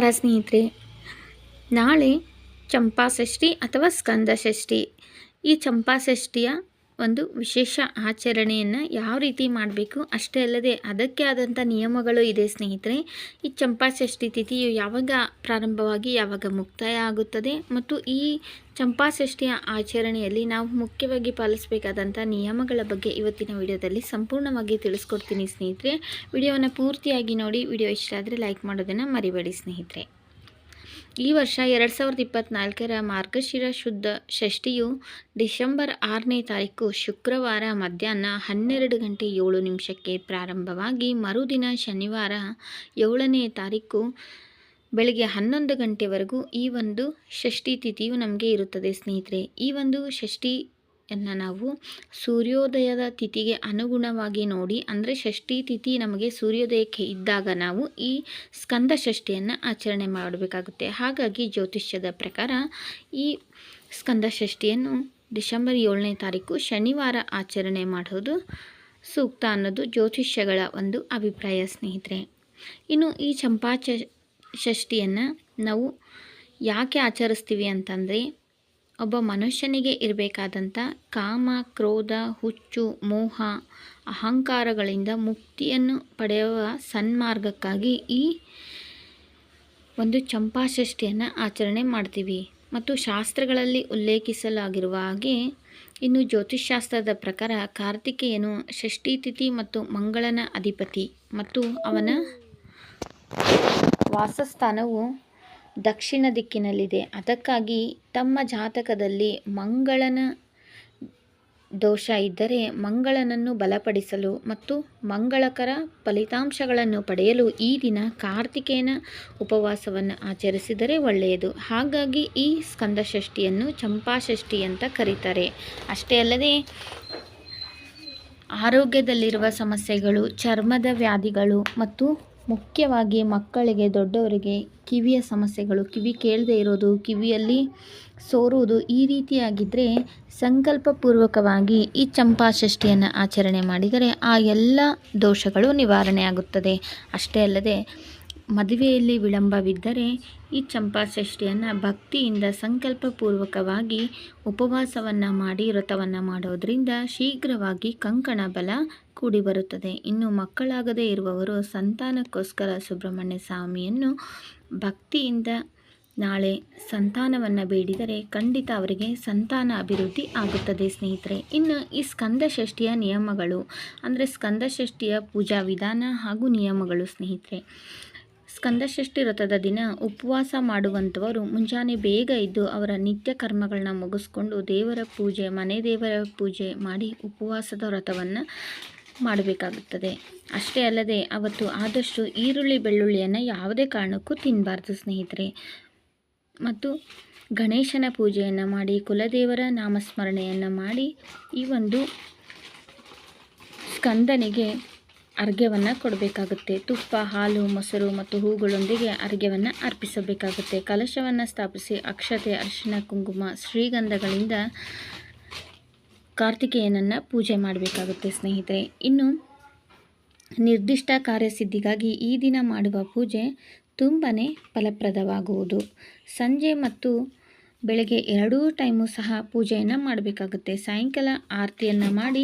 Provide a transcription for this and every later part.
ನಮಸ್ಕಾರ ಸ್ನೇಹಿತರೆ ನಾಳೆ ಚಂಪಾಷಷ್ಠಿ ಅಥವಾ ಸ್ಕಂದ ಷಷ್ಠಿ ಈ ಚಂಪಾಷಷ್ಠಿಯ ಒಂದು ವಿಶೇಷ ಆಚರಣೆಯನ್ನು ಯಾವ ರೀತಿ ಮಾಡಬೇಕು ಅಷ್ಟೇ ಅಲ್ಲದೆ ಅದಕ್ಕೆ ಆದಂಥ ನಿಯಮಗಳು ಇದೆ ಸ್ನೇಹಿತರೆ. ಈ ಚಂಪಾಷಷ್ಠಿ ತಿಥಿಯು ಯಾವಾಗ ಪ್ರಾರಂಭವಾಗಿ ಯಾವಾಗ ಮುಕ್ತಾಯ ಆಗುತ್ತದೆ ಮತ್ತು ಈ ಚಂಪಾಷಷ್ಠಿಯ ಆಚರಣೆಯಲ್ಲಿ ನಾವು ಮುಖ್ಯವಾಗಿ ಪಾಲಿಸಬೇಕಾದಂಥ ನಿಯಮಗಳ ಬಗ್ಗೆ ಇವತ್ತಿನ ವಿಡಿಯೋದಲ್ಲಿ ಸಂಪೂರ್ಣವಾಗಿ ತಿಳಿಸ್ಕೊಡ್ತೀನಿ ಸ್ನೇಹಿತರೆ. ವಿಡಿಯೋವನ್ನು ಪೂರ್ತಿಯಾಗಿ ನೋಡಿ, ವಿಡಿಯೋ ಇಷ್ಟ ಆದರೆ ಲೈಕ್ ಮಾಡೋದನ್ನು ಮರಿಬೇಡಿ ಸ್ನೇಹಿತರೆ. ಈ ವರ್ಷ ಎರಡು ಸಾವಿರದ ಇಪ್ಪತ್ತ್ನಾಲ್ಕರ ಮಾರ್ಗಶಿರ ಶುದ್ಧ ಷಷ್ಠಿಯು ಡಿಸೆಂಬರ್ ಆರನೇ ತಾರೀಕು ಶುಕ್ರವಾರ ಮಧ್ಯಾಹ್ನ ಹನ್ನೆರಡು ಗಂಟೆ ಏಳು ನಿಮಿಷಕ್ಕೆ ಪ್ರಾರಂಭವಾಗಿ ಮರುದಿನ ಶನಿವಾರ ಏಳನೇ ತಾರೀಕು ಬೆಳಗ್ಗೆ ಹನ್ನೊಂದು ಗಂಟೆವರೆಗೂ ಈ ಒಂದು ಷಷ್ಠಿ ತಿಥಿಯು ನಮಗೆ ಇರುತ್ತದೆ ಸ್ನೇಹಿತರೆ. ಈ ಒಂದು ಷಷ್ಠಿಯನ್ನು ನಾವು ಸೂರ್ಯೋದಯದ ತಿಥಿಗೆ ಅನುಗುಣವಾಗಿ ನೋಡಿ, ಅಂದರೆ ಷಷ್ಠಿ ತಿಥಿ ನಮಗೆ ಸೂರ್ಯೋದಯಕ್ಕೆ ಇದ್ದಾಗ ನಾವು ಈ ಸ್ಕಂದ ಷಷ್ಠಿಯನ್ನು ಆಚರಣೆ ಮಾಡಬೇಕಾಗುತ್ತೆ. ಹಾಗಾಗಿ ಜ್ಯೋತಿಷ್ಯದ ಪ್ರಕಾರ ಈ ಸ್ಕಂದ ಷಷ್ಠಿಯನ್ನು ಡಿಸೆಂಬರ್ ಏಳನೇ ತಾರೀಕು ಶನಿವಾರ ಆಚರಣೆ ಮಾಡೋದು ಸೂಕ್ತ ಅನ್ನೋದು ಜ್ಯೋತಿಷ್ಯಗಳ ಒಂದು ಅಭಿಪ್ರಾಯ ಸ್ನೇಹಿತರೆ. ಇನ್ನು ಈ ಚಂಪಾ ಷಷ್ಠಿಯನ್ನು ನಾವು ಯಾಕೆ ಆಚರಿಸ್ತೀವಿ ಅಂತಂದರೆ ಒಬ್ಬ ಮನುಷ್ಯನಿಗೆ ಇರಬೇಕಾದಂಥ ಕಾಮ, ಕ್ರೋಧ, ಹುಚ್ಚು, ಮೋಹ, ಅಹಂಕಾರಗಳಿಂದ ಮುಕ್ತಿಯನ್ನು ಪಡೆಯುವ ಸನ್ಮಾರ್ಗಕ್ಕಾಗಿ ಈ ಒಂದು ಚಂಪಾಷಷ್ಠಿಯನ್ನು ಆಚರಣೆ ಮಾಡ್ತೀವಿ. ಮತ್ತು ಶಾಸ್ತ್ರಗಳಲ್ಲಿ ಉಲ್ಲೇಖಿಸಲಾಗಿರುವ ಹಾಗೆ, ಇನ್ನು ಜ್ಯೋತಿಷ್ಶಾಸ್ತ್ರದ ಪ್ರಕಾರ ಕಾರ್ತಿಕೇಯನು ಷಷ್ಠಿ ತಿಥಿ ಮತ್ತು ಮಂಗಳನ ಅಧಿಪತಿ ಮತ್ತು ಅವನ ವಾಸಸ್ಥಾನವು ದಕ್ಷಿಣ ದಿಕ್ಕಿನಲ್ಲಿದೆ. ಅದಕ್ಕಾಗಿ ತಮ್ಮ ಜಾತಕದಲ್ಲಿ ಮಂಗಳನ ದೋಷ ಇದ್ದರೆ ಮಂಗಳನನ್ನು ಬಲಪಡಿಸಲು ಮತ್ತು ಮಂಗಳಕರ ಫಲಿತಾಂಶಗಳನ್ನು ಪಡೆಯಲು ಈ ದಿನ ಕಾರ್ತಿಕೇಯನ ಉಪವಾಸವನ್ನು ಆಚರಿಸಿದರೆ ಒಳ್ಳೆಯದು. ಹಾಗಾಗಿ ಈ ಸ್ಕಂದಷಷ್ಠಿಯನ್ನು ಚಂಪಾಷಷ್ಠಿ ಅಂತ ಕರೀತಾರೆ. ಅಷ್ಟೇ ಅಲ್ಲದೆ ಆರೋಗ್ಯದಲ್ಲಿರುವ ಸಮಸ್ಯೆಗಳು, ಚರ್ಮದ ವ್ಯಾಧಿಗಳು ಮತ್ತು ಮುಖ್ಯವಾಗಿ ಮಕ್ಕಳಿಗೆ, ದೊಡ್ಡವರಿಗೆ ಕಿವಿಯ ಸಮಸ್ಯೆಗಳು, ಕಿವಿ ಕೇಳದೆ ಇರೋದು, ಕಿವಿಯಲ್ಲಿ ಸೋರುವುದು ಈ ರೀತಿಯಾಗಿದ್ದರೆ ಸಂಕಲ್ಪಪೂರ್ವಕವಾಗಿ ಈ ಚಂಪಾಷಷ್ಠಿಯನ್ನು ಆಚರಣೆ ಮಾಡಿದರೆ ಆ ಎಲ್ಲ ದೋಷಗಳು ನಿವಾರಣೆ ಆಗುತ್ತದೆ. ಅಷ್ಟೇ ಅಲ್ಲದೆ ಮದುವೆಯಲ್ಲಿ ವಿಳಂಬವಿದ್ದರೆ ಈ ಚಂಪಾಷಷ್ಠಿಯನ್ನು ಭಕ್ತಿಯಿಂದ ಸಂಕಲ್ಪಪೂರ್ವಕವಾಗಿ ಉಪವಾಸವನ್ನು ಮಾಡಿ ವ್ರತವನ್ನು ಮಾಡೋದರಿಂದ ಶೀಘ್ರವಾಗಿ ಕಂಕಣ ಬಲ ಕೂಡಿ ಬರುತ್ತದೆ ಇನ್ನು ಮಕ್ಕಳಾಗದೇ ಇರುವವರು ಸಂತಾನಕ್ಕೋಸ್ಕರ ಸುಬ್ರಹ್ಮಣ್ಯ ಸ್ವಾಮಿಯನ್ನು ಭಕ್ತಿಯಿಂದ ನಾಳೆ ಸಂತಾನವನ್ನು ಬೇಡಿದರೆ ಖಂಡಿತ ಅವರಿಗೆ ಸಂತಾನ ಅಭಿವೃದ್ಧಿ ಆಗುತ್ತದೆ ಸ್ನೇಹಿತರೆ. ಇನ್ನು ಈ ಸ್ಕಂದ ಷಷ್ಠಿಯ ನಿಯಮಗಳು ಅಂದರೆ ಸ್ಕಂದ ಷಷ್ಠಿಯ ಪೂಜಾ ವಿಧಾನ ಹಾಗೂ ನಿಯಮಗಳು ಸ್ನೇಹಿತರೆ. ಸ್ಕಂದಷಷ್ಠಿ ವ್ರತದ ದಿನ ಉಪವಾಸ ಮಾಡುವಂಥವರು ಮುಂಜಾನೆ ಬೇಗ ಇದ್ದು ಅವರ ನಿತ್ಯ ಕರ್ಮಗಳನ್ನ ಮುಗಿಸ್ಕೊಂಡು ದೇವರ ಪೂಜೆ, ಮನೆ ದೇವರ ಪೂಜೆ ಮಾಡಿ ಉಪವಾಸದ ವ್ರತವನ್ನು ಮಾಡಬೇಕಾಗುತ್ತದೆ. ಅಷ್ಟೇ ಅಲ್ಲದೆ ಅವತ್ತು ಆದಷ್ಟು ಈರುಳ್ಳಿ ಬೆಳ್ಳುಳ್ಳಿಯನ್ನು ಯಾವುದೇ ಕಾರಣಕ್ಕೂ ತಿನ್ನಬಾರ್ದು ಸ್ನೇಹಿತರೆ. ಮತ್ತು ಗಣೇಶನ ಪೂಜೆಯನ್ನು ಮಾಡಿ, ಕುಲದೇವರ ನಾಮಸ್ಮರಣೆಯನ್ನು ಮಾಡಿ ಈ ಒಂದು ಸ್ಕಂದನಿಗೆ ಅರ್ಘ್ಯವನ್ನು ಕೊಡಬೇಕಾಗುತ್ತೆ. ತುಪ್ಪ, ಹಾಲು, ಮೊಸರು ಮತ್ತು ಹೂಗಳೊಂದಿಗೆ ಅರ್ಘ್ಯವನ್ನು ಅರ್ಪಿಸಬೇಕಾಗುತ್ತೆ. ಕಲಶವನ್ನು ಸ್ಥಾಪಿಸಿ ಅಕ್ಷತೆ ಅರಿಶಿನ ಕುಂಕುಮ, ಶ್ರೀಗಂಧಗಳಿಂದ ಕಾರ್ತಿಕೇಯನನ್ನು ಪೂಜೆ ಮಾಡಬೇಕಾಗುತ್ತೆ ಸ್ನೇಹಿತರೆ. ಇನ್ನು ನಿರ್ದಿಷ್ಟ ಕಾರ್ಯಸಿದ್ಧಿಗಾಗಿ ಈ ದಿನ ಮಾಡುವ ಪೂಜೆ ತುಂಬಾ ಫಲಪ್ರದವಾಗುವುದು. ಸಂಜೆ ಮತ್ತು ಬೆಳಗ್ಗೆ ಎರಡೂ ಟೈಮು ಸಹ ಪೂಜೆಯನ್ನು ಮಾಡಬೇಕಾಗುತ್ತೆ. ಸಾಯಂಕಾಲ ಆರತಿಯನ್ನು ಮಾಡಿ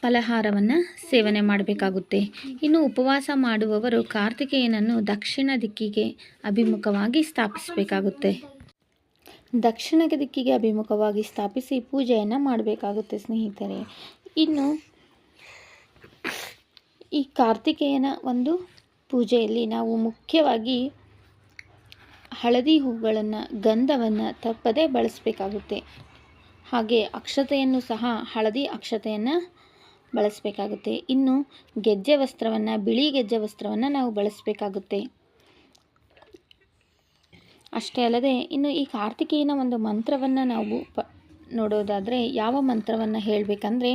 ಫಲಹಾರವನ್ನು ಸೇವನೆ ಮಾಡಬೇಕಾಗುತ್ತೆ. ಇನ್ನು ಉಪವಾಸ ಮಾಡುವವರು ಕಾರ್ತಿಕೇಯನನ್ನು ದಕ್ಷಿಣ ದಿಕ್ಕಿಗೆ ಅಭಿಮುಖವಾಗಿ ಸ್ಥಾಪಿಸಬೇಕಾಗುತ್ತೆ. ದಕ್ಷಿಣ ದಿಕ್ಕಿಗೆ ಅಭಿಮುಖವಾಗಿ ಸ್ಥಾಪಿಸಿ ಪೂಜೆಯನ್ನು ಮಾಡಬೇಕಾಗುತ್ತೆ ಸ್ನೇಹಿತರೆ. ಇನ್ನು ಈ ಕಾರ್ತಿಕೇಯನ ಒಂದು ಪೂಜೆಯಲ್ಲಿ ನಾವು ಮುಖ್ಯವಾಗಿ ಹಳದಿ ಹೂಗಳನ್ನು ಗಂಧವನ್ನು ತಪ್ಪದೇ ಬಳಸಬೇಕಾಗುತ್ತೆ. ಹಾಗೆ ಅಕ್ಷತೆಯನ್ನು ಸಹ ಹಳದಿ ಅಕ್ಷತೆಯನ್ನು ಬಳಸಬೇಕಾಗುತ್ತೆ. ಇನ್ನು ಗೆಜ್ಜೆ ವಸ್ತ್ರವನ್ನು, ಬಿಳಿ ಗೆಜ್ಜೆ ವಸ್ತ್ರವನ್ನು ನಾವು ಬಳಸಬೇಕಾಗುತ್ತೆ. ಅಷ್ಟೇ ಅಲ್ಲದೆ ಇನ್ನು ಈ ಕಾರ್ತಿಕೇಯನ ಒಂದು ಮಂತ್ರವನ್ನು ನಾವು ಪ ನೋಡೋದಾದರೆ ಯಾವ ಮಂತ್ರವನ್ನು ಹೇಳಬೇಕಂದ್ರೆ,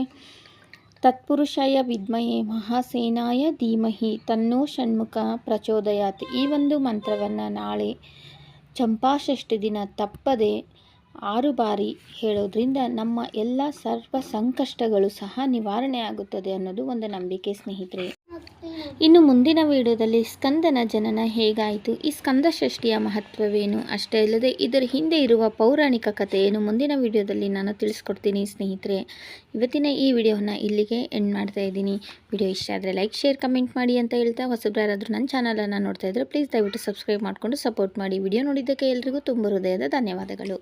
ತತ್ಪುರುಷಾಯ ವಿದ್ಮಯೇ ಮಹಾಸೇನಾಯ ಧೀಮಹಿ ತನ್ನೋ ಷಣ್ಮುಖ ಪ್ರಚೋದಯಾತ್ ಈ ಒಂದು ಮಂತ್ರವನ್ನು ನಾಳೆ ಚಂಪಾಷಷ್ಠಿ ದಿನ ತಪ್ಪದೆ ಆರು ಬಾರಿ ಹೇಳೋದ್ರಿಂದ ನಮ್ಮ ಎಲ್ಲ ಸರ್ವ ಸಂಕಷ್ಟಗಳು ಸಹ ನಿವಾರಣೆ ಆಗುತ್ತದೆ ಅನ್ನೋದು ಒಂದು ನಂಬಿಕೆ ಸ್ನೇಹಿತರೆ. ಇನ್ನು ಮುಂದಿನ ವಿಡಿಯೋದಲ್ಲಿ ಸ್ಕಂದನ ಜನನ ಹೇಗಾಯಿತು? ಈ ಸ್ಕಂದ ಷಷ್ಠಿಯ ಮಹತ್ವವೇನು? ಅಷ್ಟೇ ಅಲ್ಲದೆ ಇದರ ಹಿಂದೆ ಇರುವ ಪೌರಾಣಿಕ ಕಥೆಯನ್ನು ಮುಂದಿನ ವಿಡಿಯೋದಲ್ಲಿ ನಾನು ತಿಳಿಸ್ಕೊಡ್ತೀನಿ ಸ್ನೇಹಿತರೆ. ಇವತ್ತಿನ ಈ ವಿಡಿಯೋನ ಇಲ್ಲಿಗೆ ಎಂಡ್ ಮಾಡ್ತಾ ಇದ್ದೀನಿ. ವಿಡಿಯೋ ಇಷ್ಟ ಆದರೆ ಲೈಕ್ ಶೇರ್ ಕಮೆಂಟ್ ಮಾಡಿ ಅಂತ ಹೇಳ್ತಾ ಹೊಸಬ್ರಾರಾದರೂ ನನ್ನ ಚಾನಲನ್ನು ನೋಡ್ತಾ ಇದ್ರೆ ಪ್ಲೀಸ್ ದಯವಿಟ್ಟು ಸಬ್ಸ್ಕ್ರೈಬ್ ಮಾಡಿಕೊಂಡು ಸಪೋರ್ಟ್ ಮಾಡಿ. ವಿಡಿಯೋ ನೋಡಿದ್ದಕ್ಕೆ ಎಲ್ರಿಗೂ ತುಂಬ ಹೃದಯದ ಧನ್ಯವಾದಗಳು.